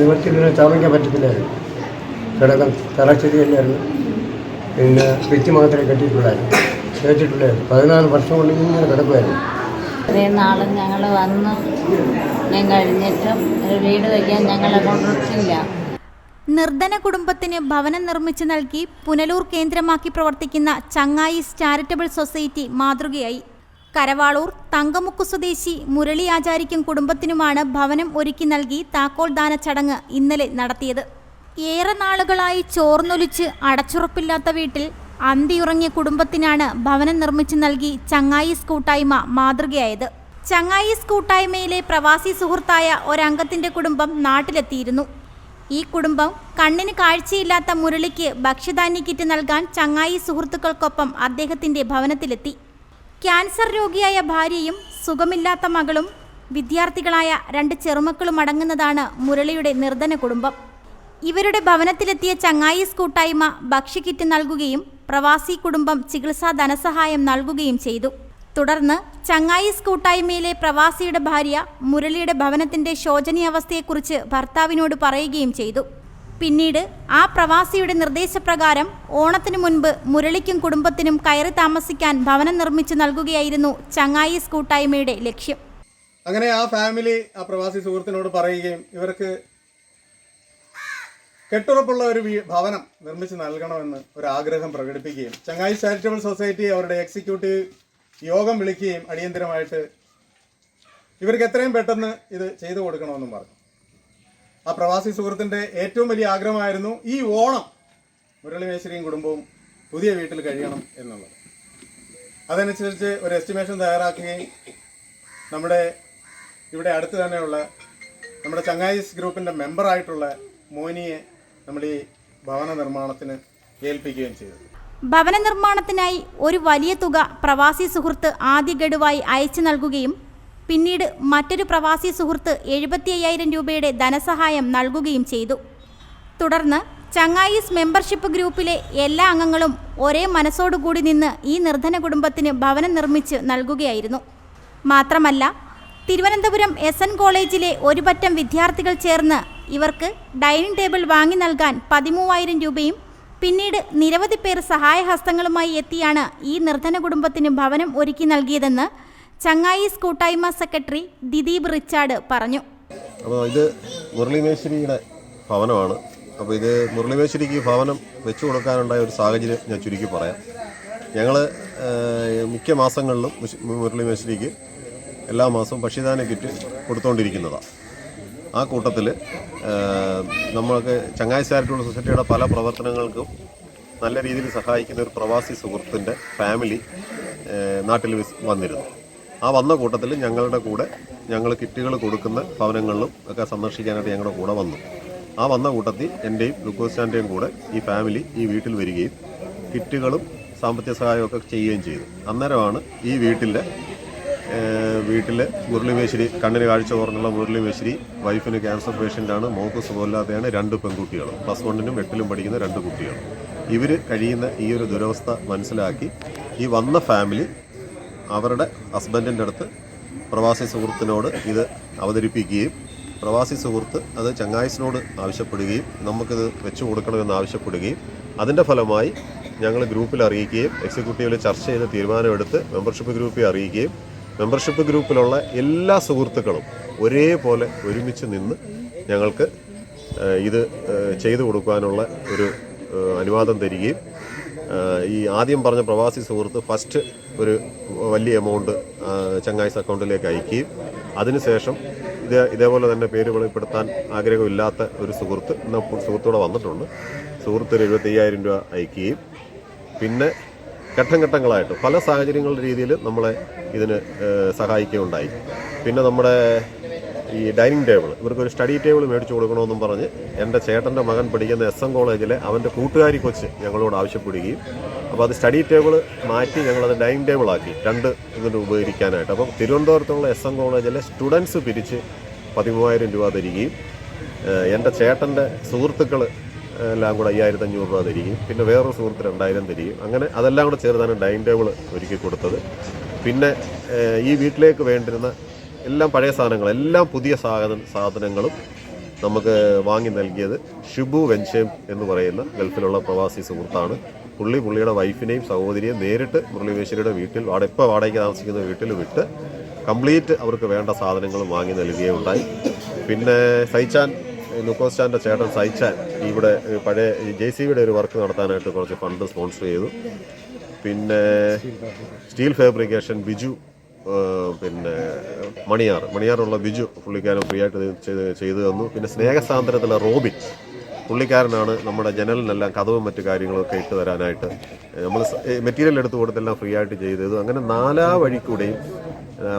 നിവർത്തിയിൽ ചാമിക്കാൻ പറ്റത്തില്ലായിരുന്നു കിടക്കം തറസ്ഥിതിയല്ലായിരുന്നു പിന്നെ ഭിത്തി മാത്രമേ കെട്ടിയിട്ടുള്ളായിരുന്നു കേട്ടിട്ടുള്ളായിരുന്നു പതിനാല് വർഷം കൊണ്ട് ഇങ്ങനെ കിടക്കുമായിരുന്നു. ഇത്രയും നാളും ഞങ്ങൾ വന്ന്. ഞാൻ കഴിഞ്ഞിട്ടും ഒരു വീട് വയ്ക്കാൻ ഞങ്ങളെ കൊണ്ടിട്ടില്ല നിർധന കുടുംബത്തിന് ഭവനം നിർമ്മിച്ചു നൽകി പുനലൂർ കേന്ദ്രമാക്കി പ്രവർത്തിക്കുന്ന ചങ്ങായി ചാരിറ്റബിൾ സൊസൈറ്റി മാതൃകയായി. കരവാളൂർ തങ്കമുക്ക് സ്വദേശി മുരളി ആചാരിക്കും കുടുംബത്തിനുമാണ് ഭവനം ഒരുക്കി നൽകി താക്കോൽ ദാന ചടങ്ങ് ഇന്നലെ നടത്തിയത്. ഏറെ നാളുകളായി ചോർന്നൊലിച്ച് അടച്ചുറപ്പില്ലാത്ത വീട്ടിൽ അന്തിയുറങ്ങിയ കുടുംബത്തിനാണ് ഭവനം നിർമ്മിച്ചു നൽകി ചങ്ങായിസ് കൂട്ടായ്മ മാതൃകയായത്. ചങ്ങായിസ് കൂട്ടായ്മയിലെ പ്രവാസി സുഹൃത്തായ ഒരംഗത്തിന്റെ കുടുംബം നാട്ടിലെത്തിയിരുന്നു. ഈ കുടുംബം കണ്ണിന് കാഴ്ചയില്ലാത്ത മുരളിക്ക് ഭക്ഷ്യധാന്യ കിറ്റ് നൽകാൻ ചങ്ങായി സുഹൃത്തുക്കൾക്കൊപ്പം അദ്ദേഹത്തിന്റെ ഭവനത്തിലെത്തി. ക്യാൻസർ രോഗിയായ ഭാര്യയും സുഖമില്ലാത്ത മകളും വിദ്യാർത്ഥികളായ രണ്ട് ചെറുമക്കളും അടങ്ങുന്നതാണ് മുരളിയുടെ നിർധന കുടുംബം. ഇവരുടെ ഭവനത്തിലെത്തിയ ചങ്ങായിസ് കൂട്ടായ്മ ഭക്ഷ്യക്കിറ്റ് നൽകുകയും പ്രവാസി കുടുംബം ചികിത്സാ ധനസഹായം നൽകുകയും ചെയ്തു. തുടർന്ന് ചങ്ങായിസ് കൂട്ടായ്മയിലെ പ്രവാസിയുടെ ഭാര്യ മുരളിയുടെ ഭവനത്തിന്റെ ശോചനീയാവസ്ഥയെക്കുറിച്ച് ഭർത്താവിനോട് പറയുകയും ചെയ്തു. പിന്നീട് ആ പ്രവാസിയുടെ നിർദ്ദേശപ്രകാരം ഓണത്തിനു മുൻപ് മുരളിക്കും കുടുംബത്തിനും കയറി താമസിക്കാൻ ഭവനം നിർമ്മിച്ചു നൽകുകയായിരുന്നു ചങ്ങായിസ് കൂട്ടായ്മയുടെ ലക്ഷ്യം. അങ്ങനെ ആ ഫാമിലി ആ പ്രവാസി സുഹൃത്തിനോട് പറയുകയും ഇവർക്ക് കെട്ടുറപ്പുള്ള ഒരു ഭവനം നിർമ്മിച്ച് നൽകണമെന്ന് ഒരു ആഗ്രഹം പ്രകടിപ്പിക്കുകയും ചങ്ങായി ചാരിറ്റബിൾ സൊസൈറ്റി അവരുടെ എക്സിക്യൂട്ടീവ് യോഗം വിളിക്കുകയും അടിയന്തിരമായിട്ട് ഇവർക്ക് എത്രയും പെട്ടെന്ന് ഇത് ചെയ്തു കൊടുക്കണമെന്നും പറഞ്ഞു. ആ പ്രവാസി സുഹൃത്തിന്റെ ഏറ്റവും വലിയ ആഗ്രഹമായിരുന്നു ഈ ഓണം മുരളി മേശ്വരിയും കുടുംബവും പുതിയ വീട്ടിൽ കഴിയണം എന്നുള്ളത്. അതനുസരിച്ച് ഒരു എസ്റ്റിമേഷൻ തയ്യാറാക്കുകയും നമ്മുടെ ഇവിടെ അടുത്ത് തന്നെയുള്ള നമ്മുടെ ചങ്ങായിസ് ഗ്രൂപ്പിന്റെ മെമ്പറായിട്ടുള്ള മോനിയെ നമ്മൾ ഈ ഭവന നിർമ്മാണത്തിന് ഏൽപ്പിക്കുകയും ചെയ്തു. ഭവന നിർമ്മാണത്തിനായി ഒരു വലിയ തുക പ്രവാസി സുഹൃത്ത് ആദ്യ ഗഡുവായി അയച്ചു നൽകുകയും പിന്നീട് മറ്റൊരു പ്രവാസി സുഹൃത്ത് എഴുപത്തി അയ്യായിരം രൂപയുടെ ധനസഹായം നൽകുകയും ചെയ്തു. തുടർന്ന് ചങ്ങായിസ് മെമ്പർഷിപ്പ് ഗ്രൂപ്പിലെ എല്ലാ അംഗങ്ങളും ഒരേ മനസ്സോടുകൂടി നിന്ന് ഈ നിർധന കുടുംബത്തിന് ഭവനം നിർമ്മിച്ച് നൽകുകയായിരുന്നു. മാത്രമല്ല തിരുവനന്തപുരം എസ് എൻ കോളേജിലെ ഒരു പറ്റം വിദ്യാർത്ഥികൾ ചേർന്ന് ഇവർക്ക് ഡൈനിങ് ടേബിൾ വാങ്ങി നൽകാൻ പതിമൂവായിരം രൂപയും പിന്നീട് നിരവധി പേർ സഹായഹസ്തങ്ങളുമായി എത്തിയാണ് ഈ നിർധന കുടുംബത്തിന് ഭവനം ഒരുക്കി നൽകിയതെന്ന് ചങ്ങായിസ് കൂട്ടായ്മ സെക്രട്ടറി ദിദീപ് റിച്ചാർഡ് പറഞ്ഞു. അപ്പോൾ ഇത് മുരളിമേശ്വരിയുടെ ഭവനമാണ്. അപ്പോൾ ഇത് മുരളിമേശ്വരിക്ക് ഭവനം വെച്ചു കൊടുക്കാനുണ്ടായ ഒരു സാഹചര്യം ഞാൻ ചുരുക്കി പറയാം. ഞങ്ങൾ മിക്ക മാസങ്ങളിലും മുശ്- മുരളിമേശ്വരിക്ക് എല്ലാ മാസവും ഭക്ഷ്യദാന കിറ്റ് കൊടുത്തുകൊണ്ടിരിക്കുന്നതാണ് ആ കൂട്ടത്തിൽ നമ്മൾക്ക് ചങ്ങായി ചാരിറ്റബിൾ സൊസൈറ്റിയുടെ പല പ്രവർത്തനങ്ങൾക്കും നല്ല രീതിയിൽ സഹായിക്കുന്ന ഒരു പ്രവാസി സുഹൃത്തിന്റെ ഫാമിലി നാട്ടിൽ വന്നിരുന്നു. ആ വന്ന കൂട്ടത്തിൽ ഞങ്ങളുടെ കൂടെ ഞങ്ങൾ കിറ്റുകൾ കൊടുക്കുന്ന ഭവനങ്ങളിലും ഒക്കെ സന്ദർശിക്കാനായിട്ട് ഞങ്ങളുടെ കൂടെ വന്നു. ആ വന്ന കൂട്ടത്തിൽ എന്റെയും ലുക്കോസ്റ്റാന്റെയും കൂടെ ഈ ഫാമിലി ഈ വീട്ടിൽ വരികയും കിറ്റുകളും സാമ്പത്തിക സഹായമൊക്കെ ചെയ്യുകയും ചെയ്തു. അന്നേരമാണ് ഈ വീട്ടിലെ വീട്ടിൽ മുരളിമേശ്വരി കണ്ണിന് കാഴ്ച കുറഞ്ഞുള്ള മുരളിമേശ്വരി വൈഫിന് ക്യാൻസർ പേഷ്യന്റാണ് മോക്ക് സുഖമില്ലാതെയാണ് രണ്ട് പെൺകുട്ടികൾ. പ്ലസ് വണ്ണിനും എട്ടിലും പഠിക്കുന്ന രണ്ട് കുട്ടികൾ. ഇവർ കഴിയുന്ന ഈ ഒരു ദുരവസ്ഥ മനസ്സിലാക്കി ഈ വന്ന ഫാമിലി അവരുടെ ഹസ്ബൻഡിന്റെ അടുത്ത് പ്രവാസി സുഹൃത്തിനോട് ഇത് അവതരിപ്പിക്കുകയും പ്രവാസി സുഹൃത്ത് അത് ചങ്ങായസിനോട് ആവശ്യപ്പെടുകയും നമുക്കിത് വെച്ചു കൊടുക്കണമെന്ന് ആവശ്യപ്പെടുകയും അതിന്റെ ഫലമായി ഞങ്ങൾ ഗ്രൂപ്പിൽ അറിയിക്കുകയും എക്സിക്യൂട്ടീവിൽ ചർച്ച ചെയ്ത് തീരുമാനമെടുത്ത് മെമ്പർഷിപ്പ് ഗ്രൂപ്പിൽ അറിയിക്കുകയും മെമ്പർഷിപ്പ് ഗ്രൂപ്പിലുള്ള എല്ലാ സുഹൃത്തുക്കളും ഒരേപോലെ ഒരുമിച്ച് നിന്ന് ഞങ്ങൾക്ക് ഇത് ചെയ്തു കൊടുക്കാനുള്ള ഒരു അനുവാദം തരികയും ഈ ആദ്യം പറഞ്ഞ പ്രവാസി സുഹൃത്ത് ഫസ്റ്റ് ഒരു വലിയ എമൗണ്ട് ചങ്ങായിസ് അക്കൗണ്ടിലേക്ക് അയക്കുകയും അതിനുശേഷം ഇതേ ഇതേപോലെ തന്നെ പേര് വെളിപ്പെടുത്താൻ ആഗ്രഹമില്ലാത്ത ഒരു സുഹൃത്ത് ഇന്ന് സുഹൃത്തൂടെ വന്നിട്ടുണ്ട്. സുഹൃത്ത് ഒരു എഴുപത്തി അയ്യായിരം രൂപ അയക്കുകയും പിന്നെ ഘട്ടം ഘട്ടങ്ങളായിട്ട് പല സാഹചര്യങ്ങളുടെ രീതിയിൽ നമ്മളെ ഇതിന് സഹായിക്കുകയുണ്ടായി. പിന്നെ നമ്മുടെ ഈ ഡൈനിങ് ടേബിൾ. ഇവർക്കൊരു സ്റ്റഡി ടേബിൾ മേടിച്ചു കൊടുക്കണമെന്നും പറഞ്ഞ് എന്റെ ചേട്ടന്റെ മകൻ പഠിക്കുന്ന എസ് എം കോളേജിലെ അവന്റെ കൂട്ടുകാരി കൊച്ച് ഞങ്ങളോട് ആവശ്യപ്പെടുകയും അപ്പോൾ അത് സ്റ്റഡി ടേബിൾ മാറ്റി ഞങ്ങളത് ഡൈനിങ് ടേബിൾ ആക്കി രണ്ട് ഇതിന് ഉപകരിക്കാനായിട്ട്. അപ്പം തിരുവനന്തപുരത്തുള്ള എസ് എം കോളേജിലെ സ്റ്റുഡൻസ് പിരിച്ച് പതിമൂവായിരം രൂപ തരികയും എന്റെ ചേട്ടന്റെ സുഹൃത്തുക്കൾ എല്ലാം കൂടെ അയ്യായിരത്തി അഞ്ഞൂറ് രൂപ തരികയും പിന്നെ വേറൊരു സുഹൃത്ത് രണ്ടായിരം തരികയും അങ്ങനെ അതെല്ലാം കൂടെ ചേർത്താണ് ഡൈനിങ് ടേബിൾ ഒരുക്കി കൊടുത്തത്. പിന്നെ ഈ വീട്ടിലേക്ക് വേണ്ടിരുന്ന എല്ലാം പഴയ സാധനങ്ങൾ എല്ലാം പുതിയ സാധന സാധനങ്ങളും നമുക്ക് വാങ്ങി നൽകിയത് ഷിബു വെഞ്ചേം എന്ന് പറയുന്ന ഗൾഫിലുള്ള പ്രവാസി സുഹൃത്താണ്. പുള്ളി പുള്ളിയുടെ വൈഫിനെയും സഹോദരിയെയും നേരിട്ട് മുരളീമേശ്വരിയുടെ വീട്ടിൽ വാട ഇപ്പോൾ വാടകയ്ക്ക് താമസിക്കുന്ന വീട്ടിൽ വിട്ട് കംപ്ലീറ്റ് അവർക്ക് വേണ്ട സാധനങ്ങളും വാങ്ങി നൽകുകയുണ്ടായി പിന്നെ സൈച്ചാൻ ലുക്കോസ്റ്റാന്റെ ചേട്ടൻ സൈച്ചാൻ ഇവിടെ പഴയ ജെ സി ബിയുടെ ഒരു വർക്ക് നടത്താനായിട്ട് കുറച്ച് ഫണ്ട് സ്പോൺസർ ചെയ്തു. പിന്നെ സ്റ്റീൽ ഫാബ്രിക്കേഷൻ ബിജു പിന്നെ മണിയാർ. മണിയാറുള്ള ബിജു പുള്ളിക്കാരൻ ഫ്രീ ആയിട്ട് ചെയ്തു തന്നു. പിന്നെ സ്നേഹസാന്ദ്രത്തിലെ റോബിൻ പുള്ളിക്കാരനാണ് നമ്മുടെ ജനലിനെല്ലാം കഥവും മറ്റു കാര്യങ്ങളൊക്കെ ഇട്ട് തരാനായിട്ട്. നമ്മൾ മെറ്റീരിയൽ എടുത്തു കൊടുത്തെല്ലാം ഫ്രീ ആയിട്ട് ചെയ്തത്. അങ്ങനെ നാലാ വഴി കൂടെയും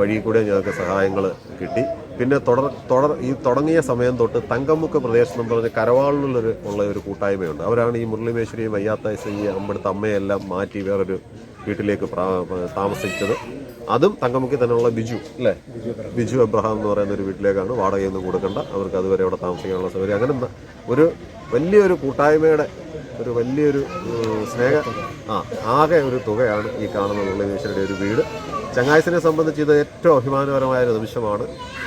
വഴി കൂടെ ഞങ്ങൾക്ക് സഹായങ്ങൾ കിട്ടി. പിന്നെ തുടർ തുടർ ഈ തുടങ്ങിയ സമയം തൊട്ട് തങ്കമുക്ക് പ്രദേശം എന്ന് പറഞ്ഞ കരവാളിലൊരു ഉള്ള ഒരു കൂട്ടായ്മയുണ്ട്. അവരാണ് ഈ മുരളിമേശ്വരിയും വയ്യാത്ത ഈ അമ്പടുത്ത അമ്മയെല്ലാം മാറ്റി വേറൊരു വീട്ടിലേക്ക് താമസിച്ചത്. അതും തങ്കമുക്കി തന്നെയുള്ള ബിജു അല്ലേ? ബിജു എബ്രഹാം എന്ന് പറയുന്ന ഒരു വീട്ടിലേക്കാണ് വാടകയൊന്നും കൊടുക്കേണ്ട. അവർക്ക് അതുവരെ അവിടെ താമസിക്കാനുള്ള സൗകര്യം. അങ്ങനെ ഒരു വലിയൊരു കൂട്ടായ്മയുടെ ഒരു വലിയൊരു സ്നേഹ ആ ആകെ ഒരു തുകയാണ് ഈ കാണുന്ന ഈശ്വരയുടെ ഒരു വീട്. ചങ്ങായസിനെ സംബന്ധിച്ച് ഇത് ഏറ്റവും അഭിമാനപരമായ ഒരു നിമിഷമാണ്.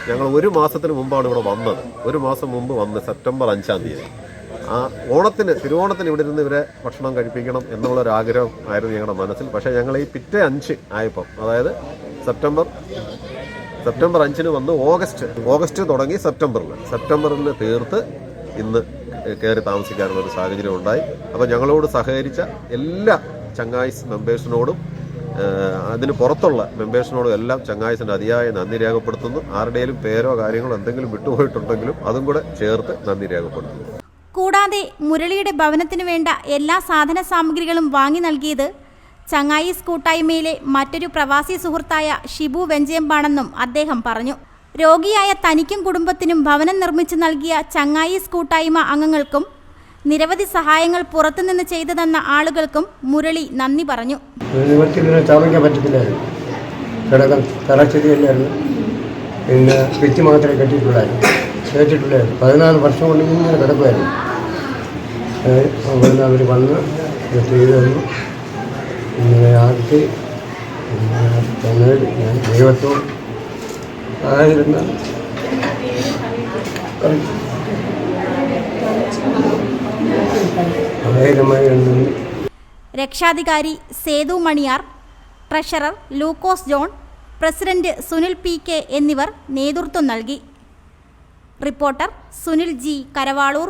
ഞങ്ങൾ ഒരു മാസത്തിന് മുമ്പാണ് ഇവിടെ വന്നത്. ഒരു മാസം മുമ്പ് വന്ന് സെപ്റ്റംബർ അഞ്ചാം തീയതി. ആ ഓണത്തിന് തിരുവോണത്തിന് ഇവിടെ ഇരുന്ന് ഇവരെ ഭക്ഷണം കഴിപ്പിക്കണം എന്നുള്ളൊരാഗ്രഹം ആയിരുന്നു ഞങ്ങളുടെ മനസ്സിൽ. പക്ഷേ ഞങ്ങൾ ഈ പിറ്റേ അഞ്ച് ആയപ്പം അതായത് സെപ്റ്റംബർ സെപ്റ്റംബർ അഞ്ചിന് വന്ന് ഓഗസ്റ്റ് ഓഗസ്റ്റ് തുടങ്ങി സെപ്റ്റംബറിൽ സെപ്റ്റംബറിൽ തീർത്ത് ഇന്ന് കയറി താമസിക്കാനുള്ള ഒരു സാഹചര്യം ഉണ്ടായി. അപ്പോൾ ഞങ്ങളോട് സഹകരിച്ച എല്ലാ ചങ്ങായിസ് മെമ്പേഴ്സിനോടും അതിന് പുറത്തുള്ള മെമ്പേഴ്സിനോടും എല്ലാം ചങ്ങായിസിന്റെ അതിയായ നന്ദി രേഖപ്പെടുത്തുന്നു. ആരുടെയും പേരോ കാര്യങ്ങളോ എന്തെങ്കിലും വിട്ടുപോയിട്ടുണ്ടെങ്കിലും അതും കൂടെ ചേർത്ത് നന്ദി രേഖപ്പെടുത്തുന്നു. കൂടാതെ മുരളിയുടെ ഭവനത്തിന് വേണ്ട എല്ലാ സാധന സാമഗ്രികളും വാങ്ങി നൽകിയത് ചങ്ങായിസ് കൂട്ടായ്മയിലെ മറ്റൊരു പ്രവാസി സുഹൃത്തായ ഷിബു വെഞ്ചേമ്പാണെന്നും അദ്ദേഹം പറഞ്ഞു. രോഗിയായ തനിക്കും കുടുംബത്തിനും ഭവനം നിർമ്മിച്ചു നൽകിയ ചങ്ങായിസ് കൂട്ടായ്മ അംഗങ്ങൾക്കും നിരവധി സഹായങ്ങൾ പുറത്തുനിന്ന് ചെയ്തു തന്ന ആളുകൾക്കും മുരളി നന്ദി പറഞ്ഞു. പിന്നെ മാത്രമേ കെട്ടിയിട്ടുള്ളായിരുന്നു. കേട്ടിട്ടുള്ളായിരുന്നു പതിനാല് വർഷം കൊണ്ട് ഇങ്ങനെ കിടക്കുമായിരുന്നു. അവിടുന്ന് അവർ വന്ന് ഇത് ചെയ്തു തന്നു. ഇങ്ങനെ ആക്കി തന്നേടി ഞാൻ ദൈവത്തോട് ആയിരുന്ന. ആയിരമായി നന്ദി രക്ഷാധികാരി Sethu Maniyar treasurer Lukose John president Sunil P K എന്നിവർ നേതൃത്വം നൽകി. Reporter Sunil G Karavaloor